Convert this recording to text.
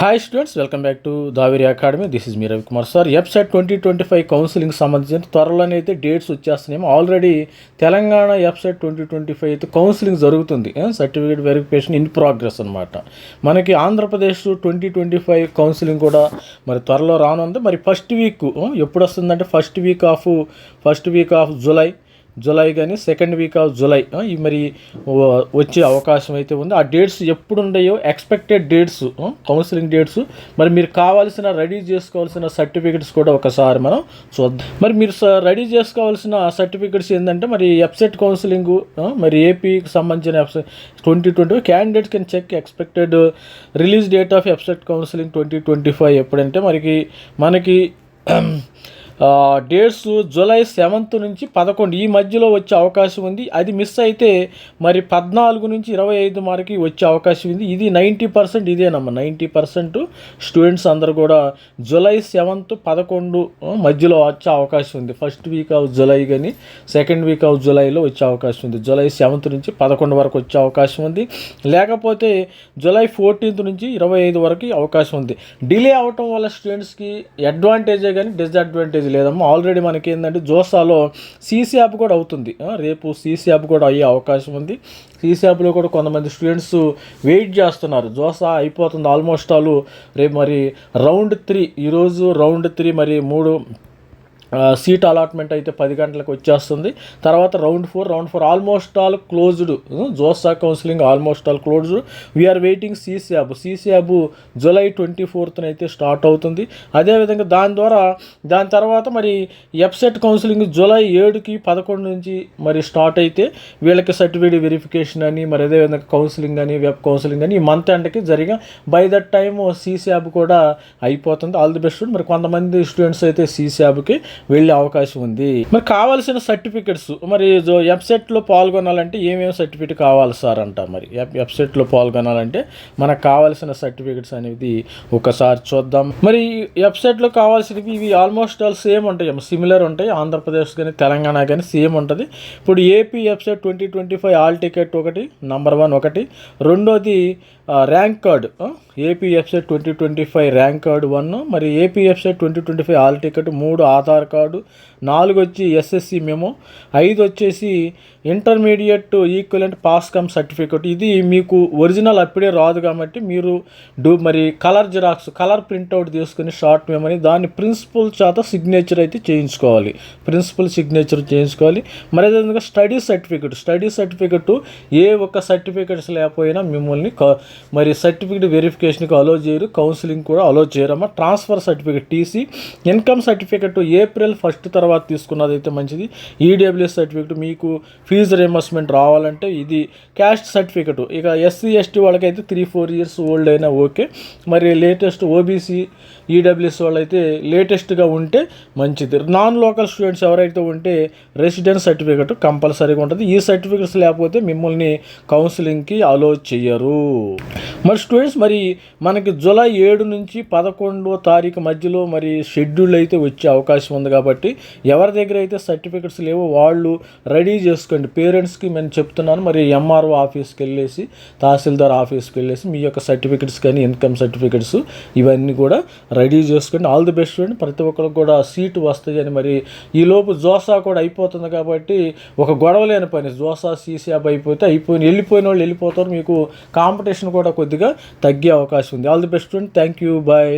Hi students welcome back to Daveri academy this is me Ravikumar sir EAPCET twenty twenty five counselling సంబంధించిన త్వరలోనే అయితే dates వచ్చేస్తున్నాయి already Telangana EAPCET twenty twenty five అయితే counselling జరుగుతుంది. Certificate verification in progress అనమాట మనకి Andhra Pradesh twenty twenty five counselling కూడా మరి త్వరలో రానుంది. మరి ఫస్ట్ వీక్ ఎప్పుడు వస్తుందంటే first week of first week of July July కానీ సెకండ్ వీక్ ఆఫ్ జూలై. ఈ మరి వచ్చే అవకాశం అయితే ఉంది. ఆ డేట్స్ ఎప్పుడు ఉన్నాయో ఎక్స్పెక్టెడ్ డేట్స్ కౌన్సిలింగ్ డేట్స్ మరి మీరు కావాల్సిన రెడీ చేసుకోవాల్సిన సర్టిఫికెట్స్ కూడా ఒకసారి మనం చూద్దాం. మరి మీరు రెడీ చేసుకోవాల్సిన సర్టిఫికెట్స్ ఏంటంటే మరి వెబ్సైట్ కౌన్సిలింగ్ మరి ఏపీకి సంబంధించిన website twenty twenty candidates can check expected release date of website counselling twenty twenty five ఎప్పుడంటే మనకి మనకి డేట్స్ జూలై సెవెంత్ నుంచి పదకొండు. ఈ మధ్యలో వచ్చే అవకాశం ఉంది. అది మిస్ అయితే మరి పద్నాలుగు నుంచి ఇరవై ఐదు వరకు వచ్చే అవకాశం ఉంది. ఇది నైంటీ పర్సెంట్ ఇదేనమ్మా నైంటీ పర్సెంట్ స్టూడెంట్స్ అందరు కూడా జూలై సెవెంత్ పదకొండు మధ్యలో వచ్చే అవకాశం ఉంది. ఫస్ట్ వీక్ ఆఫ్ జూలై కానీ సెకండ్ వీక్ ఆఫ్ జూలైలో వచ్చే అవకాశం ఉంది. జూలై సెవెంత్ నుంచి పదకొండు వరకు వచ్చే అవకాశం ఉంది. లేకపోతే జూలై ఫోర్టీన్త్ నుంచి ఇరవై ఐదు వరకు అవకాశం ఉంది. డిలే అవటం వల్ల స్టూడెంట్స్కి అడ్వాంటేజే కానీ డిసడ్వాంటేజ్ లేదమ్మా. ఆల్రెడీ మనకి ఏంటంటే జోసాలో సీసీ యాప్ కూడా అవుతుంది. రేపు సీసీ యాప్ కూడా అయ్యే అవకాశం ఉంది. సీసీ యాప్లో కూడా కొంతమంది స్టూడెంట్స్ వెయిట్ చేస్తున్నారు. జోసా అయిపోతుంది ఆల్మోస్ట్ ఆల్ రేపు మరి రౌండ్ త్రీ ఈరోజు రౌండ్ త్రీ మరి మూడు సీట్ అలాట్మెంట్ అయితే పది గంటలకు వచ్చేస్తుంది. తర్వాత round four round four almost all closed. JoSAA counselling almost all closed. We're waiting CSAB CSAB July twenty ఫోర్త్న అయితే స్టార్ట్ అవుతుంది. అదేవిధంగా దాని ద్వారా దాని తర్వాత మరి ఎఫ్సెట్ కౌన్సిలింగ్ జూలై ఏడుకి పదకొండు నుంచి మరి స్టార్ట్ అయితే వీళ్ళకి సర్టిఫికేట్ వెరిఫికేషన్ అని మరి అదేవిధంగా కౌన్సిలింగ్ అని వెబ్ కౌన్సిలింగ్ అని ఈ మంత్ ఎండ్కి జరిగా బై దట్ టైమ్ సీసీఆబ్ కూడా అయిపోతుంది. All the best. మరి కొంతమంది స్టూడెంట్స్ అయితే సీసీఆబ్కి వెళ్ళే అవకాశం ఉంది. మరి కావాల్సిన సర్టిఫికెట్స్ మరి వెబ్సైట్లో పాల్గొనాలంటే ఏమేమి సర్టిఫికేట్ కావాలి సార్ అంట మరి? వెబ్ వెబ్సైట్లో పాల్గొనాలంటే మనకు కావాల్సిన సర్టిఫికెట్స్ అనేది ఒకసారి చూద్దాం. మరి ఈ వెబ్సైట్లో కావాల్సినవి ఇవి ఆల్మోస్ట్ ఆల్ సేమ్ ఉంటాయి. సిమిలర్ ఉంటాయి. ఆంధ్రప్రదేశ్ కానీ తెలంగాణ కానీ సేమ్ ఉంటుంది. ఇప్పుడు AP website twenty twenty five hall ticket ఒకటి నంబర్ వన్ ఒకటి. రెండోది rank card EAPCET twenty twenty five rank card one మరి EAPCET twenty twenty five hall ticket మూడు ఆధార్ కార్డు నాలుగు వచ్చి ఎస్ఎస్సి మెమో ఐదు వచ్చేసి intermediate equivalent pass come certificate ఇది మీకు ఒరిజినల్ అప్పుడే రాదు కాబట్టి మీరు డూ మరి కలర్ జిరాక్స్ కలర్ ప్రింట్అవుట్ తీసుకుని షార్ట్ మెమరీ దాన్ని ప్రిన్సిపల్ చేత సిగ్నేచర్ అయితే చేయించుకోవాలి. ప్రిన్సిపల్ సిగ్నేచర్ చేయించుకోవాలి. మరి అదేవిధంగా స్టడీ సర్టిఫికెట్ స్టడీ సర్టిఫికెట్ ఏ ఒక్క సర్టిఫికెట్స్ లేకపోయినా మిమ్మల్ని మరి సర్టిఫికెట్ వెరిఫికేషన్కి అలో చేయరు కౌన్సిలింగ్ కూడా allow చేయరమ్మా. Transfer certificate TC income certificate April first తర్వాత తీసుకున్నది అయితే మంచిది ఈడబ్ల్యూఎస్ సర్టిఫికెట్ మీకు ఫీజు రియంబర్స్మెంట్ రావాలంటే ఇది క్యాస్ట్ సర్టిఫికెట్ ఇక ఎస్సీ ఎస్టీ వాళ్ళకైతే త్రీ ఫోర్ ఇయర్స్ ఓల్డ్ అయినా ఓకే. మరి లేటెస్ట్ ఓబీసీ ఈడబ్ల్యూఎస్ వాళ్ళైతే లేటెస్ట్గా ఉంటే మంచిది. నాన్ లోకల్ స్టూడెంట్స్ ఎవరైతే ఉంటే రెసిడెన్స్ సర్టిఫికెట్ కంపల్సరీగా ఉంటుంది. ఈ సర్టిఫికెట్స్ లేకపోతే మిమ్మల్ని కౌన్సిలింగ్కి అలో చేయరు మరి స్టూడెంట్స్ మరి మనకి జూలై ఏడు నుంచి పదకొండో తారీఖు మధ్యలో మరి షెడ్యూల్ అయితే వచ్చే అవకాశం ఉంది కాబట్టి ఎవరి దగ్గర అయితే సర్టిఫికెట్స్ లేవో వాళ్ళు రెడీ చేసుకోండి. పేరెంట్స్కి నేను చెప్తున్నాను మరి ఎంఆర్ఓ ఆఫీస్కి వెళ్ళేసి తహసీల్దార్ ఆఫీస్కి వెళ్ళేసి మీ యొక్క సర్టిఫికెట్స్ కానీ ఇన్కమ్ సర్టిఫికెట్స్ ఇవన్నీ కూడా రెడీ చేసుకోండి. ఆల్ ది బెస్ట్ చూడండి ప్రతి ఒక్కరికి కూడా సీటు వస్తాయని అని మరి ఈ లోపు జోసా కూడా అయిపోతుంది కాబట్టి ఒక గొడవ లేని పని. జోసా సీసీఆప్ అయిపోతే అయిపోయిన వెళ్ళిపోయిన వాళ్ళు వెళ్ళిపోతారు. మీకు కాంపిటీషన్ కూడా కొద్దిగా తగ్గే అవకాశం ఉంది ఆల్ ది బెస్ట్ చూడండి థ్యాంక్ యూ బాయ్